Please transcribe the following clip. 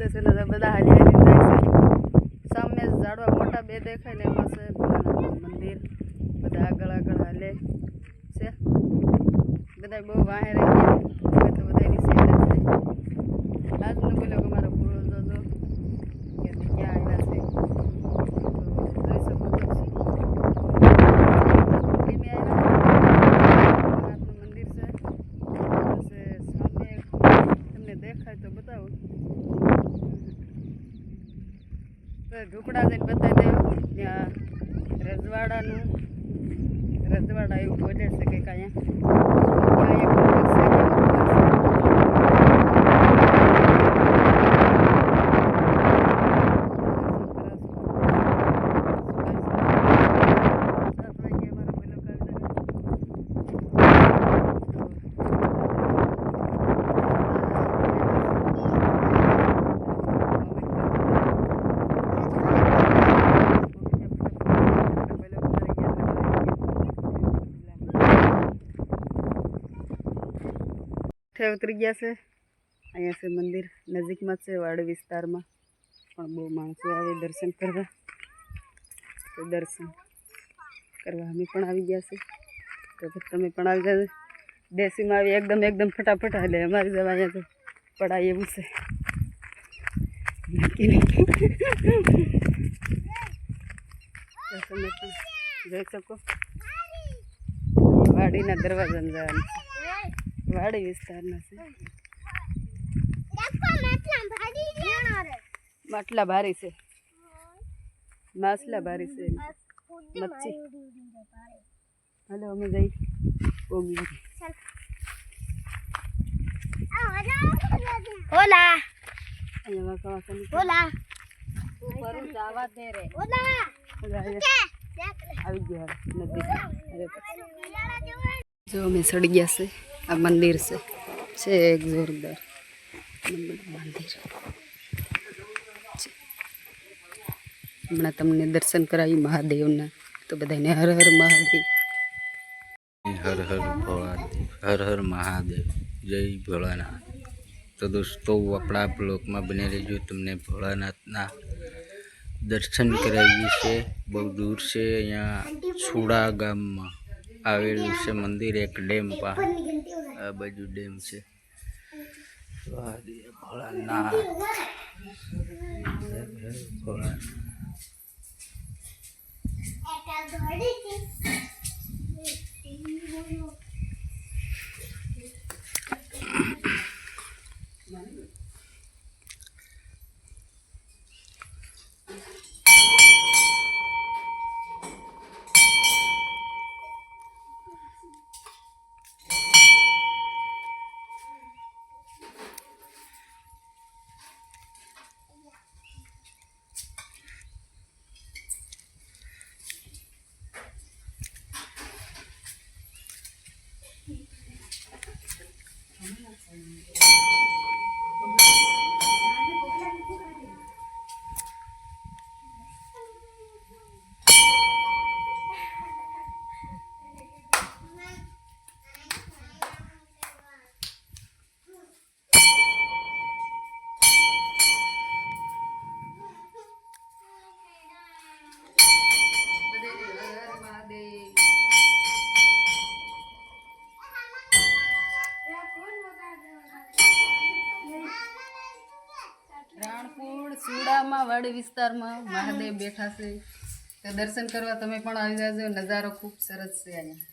છે ને બધા હાલી જાય છે. સામે ઝાડવા મોટા બે દેખાય ને એમાં છે મંદિર. બધા આગળ આગળ હાલે છે. બધા બહુ વાહે રહી ગયા તો બધાની સેટ બોલ્યો કે મારો પૂરો જોજો કે અમે ક્યાં આવ્યા છે તો જોઈ શકો છો ધીમે આવ્યા ભોળાનાથનું મંદિર છે પછી સામે તમને દેખાય તો બતાવું ઢુકડા જઈને બતાવી દઉં રજવાડાનું રજવાડા એવું બોલે છે કે કાંઈ છે ઉતરી ગયા છે અહીંયા છે મંદિર નજીકમાં જ છે વાડી વિસ્તારમાં પણ બહુ માણસો આવે દર્શન કરવા તો દર્શન કરવા અમે પણ આવી ગયા છે તો પછી તમે પણ આવી જાજો દેશીમાં આવી એકદમ એકદમ ફટાફટ એટલે અમારી જવા અહીંયા તો પડાય એવું છે નક્કી નહીં તો તમે પણ જોઈ શકો વાડીના દરવાજામાં જવાનું છે વાડી વિસ્તારના છે માટલા ભારી છે માછલા ભારી છે મચ્છી હાલો અમે જઈ ઓગી ઓલા અહીંયા વાંકા વાંકા નીકળી. ઓલા બધા ઓલા અહીંયા આવી ગયા હવે નજીક હવે પછી. જો અમે સડી ગયા છે આ મંદિર છે છે એક જોરદાર મંદિર મંદિર છે. હમણાં તમને દર્શન કરાવી મહાદેવના તો બધાને હર હર મહાદેવ હર હર ભોળાદેવ હર હર મહાદેવ જય ભોળાનાથ તો દોસ્તો આપણા બ્લોકમાં બને રહેજો તમને ભોળાનાથના દર્શન કરાવીએ છે બહુ દૂર છે અહીંયા છુડા ગામમાં આવેલું છે મંદિર એક ડેમ પા આ બાજુ ડેમ છે. ભોળાનાથ. ભોળાનાથ and રાણપુર સુડામાં વાડી વિસ્તારમાં મહાદેવ બેઠા છે. તો દર્શન કરવા તમે પણ આવી જાજો નજારો ખૂબ સરસ છે અહીંયા